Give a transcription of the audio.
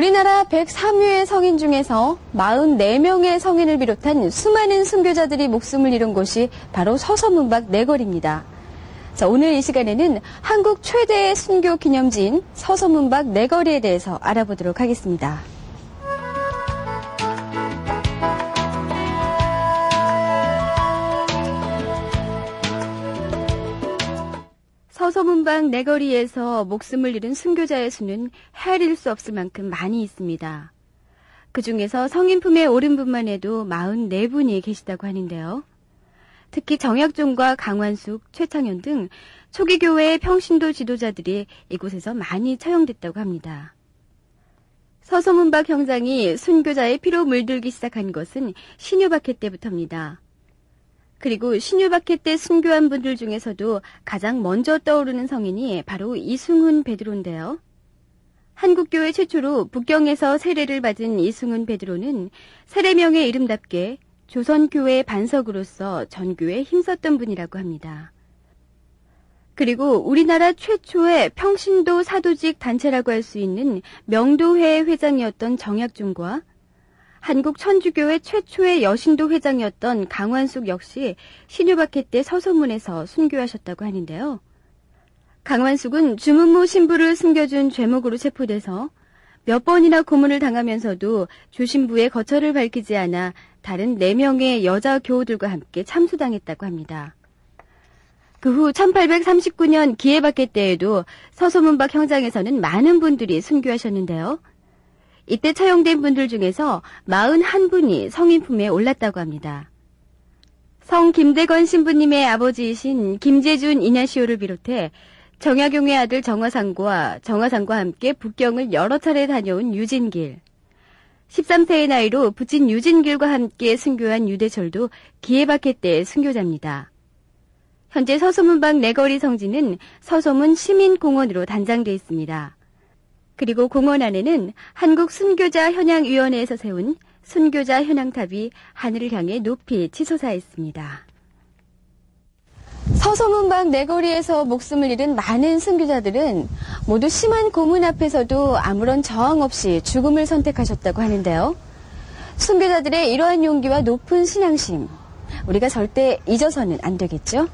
103위의 성인 중에서 44명의 성인을 비롯한 수많은 순교자들이 목숨을 잃은 곳이 바로 서서문박 내거리입니다. 자, 오늘 이 시간에는 한국 최대의 순교 기념지인 서서문박 내거리에 대해서 알아보도록 하겠습니다. 서서문방 내거리에서 목숨을 잃은 순교자의 수는 헤아릴 수 없을 만큼 많이 있습니다. 그 중에서 성인품에 오른 분만 해도 44분이 계시다고 하는데요. 특히 정약종과 강완숙, 최창현 등 초기 교회의 평신도 지도자들이 이곳에서 많이 처형됐다고 합니다. 서서문박 형장이 순교자의 피로 물들기 시작한 것은 신유박해 때부터입니다. 그리고 신유박해 때 순교한 분들 중에서도 가장 먼저 떠오르는 성인이 바로 이승훈 베드로인데요. 한국교회 최초로 북경에서 세례를 받은 이승훈 베드로는 세례명의 이름답게 조선교회 반석으로서 전교에 힘썼던 분이라고 합니다. 그리고 우리나라 최초의 평신도 사도직 단체라고 할 수 있는 명도회 회장이었던 정약중과 한국 천주교회 최초의 여신도 회장이었던 강완숙 역시 신유박해 때 서소문에서 순교하셨다고 하는데요. 강완숙은 주문무 신부를 숨겨준 죄목으로 체포돼서 몇 번이나 고문을 당하면서도 조신부의 거처를 밝히지 않아 다른 4명의 여자 교우들과 함께 참수당했다고 합니다. 그 후 1839년 기해박해 때에도 서소문박 형장에서는 많은 분들이 순교하셨는데요. 이때 처형된 분들 중에서 41분이 성인 품에 올랐다고 합니다. 성 김대건 신부님의 아버지이신 김재준 이냐시오를 비롯해 정약용의 아들 정화상과 정화상과 함께 북경을 여러 차례 다녀온 유진길. 13세의 나이로 부친 유진길과 함께 순교한 유대철도 기해박해 때 순교자입니다. 현재 서소문방 내거리 성지는 서소문 시민공원으로 단장되어 있습니다. 그리고 공원 안에는 한국 순교자 현양위원회에서 세운 순교자 현양탑이 하늘을 향해 높이 치솟아 있습니다. 서소문방 내거리에서 목숨을 잃은 많은 순교자들은 모두 심한 고문 앞에서도 아무런 저항 없이 죽음을 선택하셨다고 하는데요. 순교자들의 이러한 용기와 높은 신앙심, 우리가 절대 잊어서는 안 되겠죠?